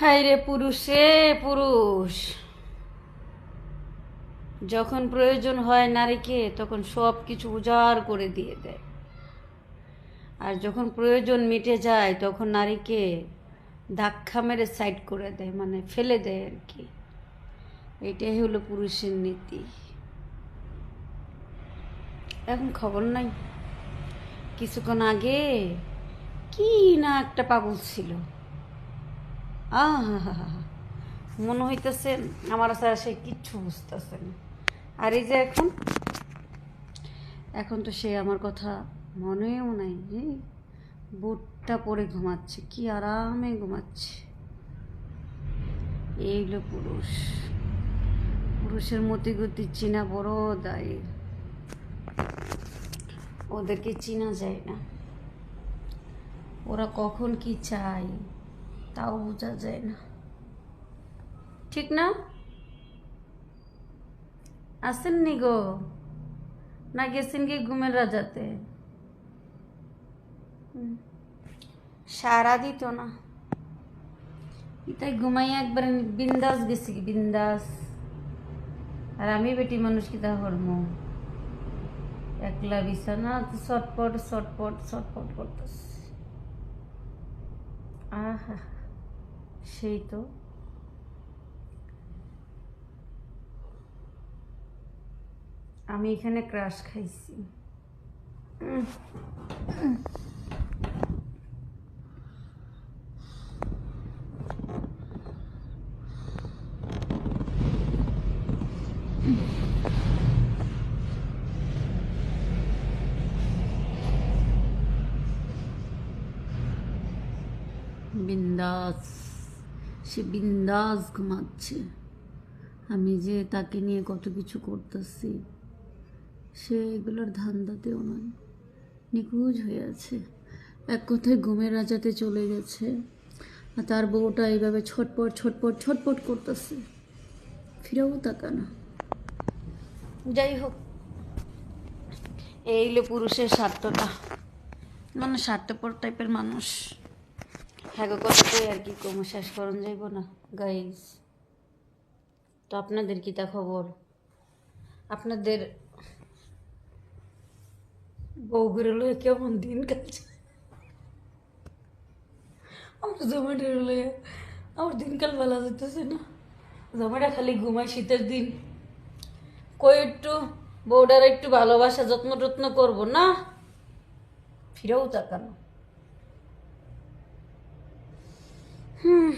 High রে পুরুষে পুরুষ। যখন প্রয়োজন হয় নারীকে, তখন সব কিছু উজাড় করে দিয়ে দেয়। আর যখন প্রয়োজন মিটে যায়, তখন নারীকে ধাক্কা মেরে সাইড করে দেয় মানে ফেলে দেয় আর কি। এটাই হলো পুরুষের নীতি। এখন খবর নাই। কিছুক্ষণ আগে কি না একটা পাগল ছিল। মনে হইতেছে আমার স্যার সে কিচ্ছু বুঝতেছে না। আর এই যে এখন এখন তো সে আমার কথা মনেও নাই বুটটা পরে ঘুমাচ্ছে, কি আরামে ঘুমাচ্ছে। এই হলো পুরুষ। পুরুষের মতি গতি চিনা বড় দায়ী। ওদেরকে চিনা যায় না। ওরা কখন কি চায়? তাও বোঝা যায় না। ঠিক না? আসেননি গো। না গেছেন কি ঘুমের রাজাতে। সারা দিত না। তাই ঘুমাইয়া একবার বিন্দাস গেছি বিন্দাস। আর আমি বেটি মানুষ কি তা হরম? একলা বিছানা তো ছটপট ছটপট ছটপট করতেছে। আহা। সেই তো। আমি এখানে ক্রাশ খাইছি। বিন্দাস। সে বিন্দাস ঘুমাচ্ছে। আমি যে তাকে নিয়ে কত কিছু করতেছি, সে এগুলোর ধান্দাতেও নয়। নিখোঁজ হয়ে আছে। এক কথায় ঘুমের রাজাতে চলে গেছে। আর তার বউটা এইভাবে ছটপট ছটপট ছটপট করতেছে। ফিরেও তাকানা যাই হোক, এই হলো পুরুষের স্বার্থটা। মানে স্বার্থপর টাইপের মানুষ। হ্যাঁ কথাটাই আর কি কম শেষ করণ যাইব না গাইস তো আপনাদের কি তা খবর? আপনাদের বউগুলো লয়ে কেমন দিন কাটছে? আমার জমাটের লয়ে আমার দিনকাল ভালো যেতেছে না। জমাটা খালি ঘুমায় শীতের দিন। কই একটু বউটার একটু ভালোবাসা যত্ন টত্ন করব না? ফিরেও তাকানো। 嗯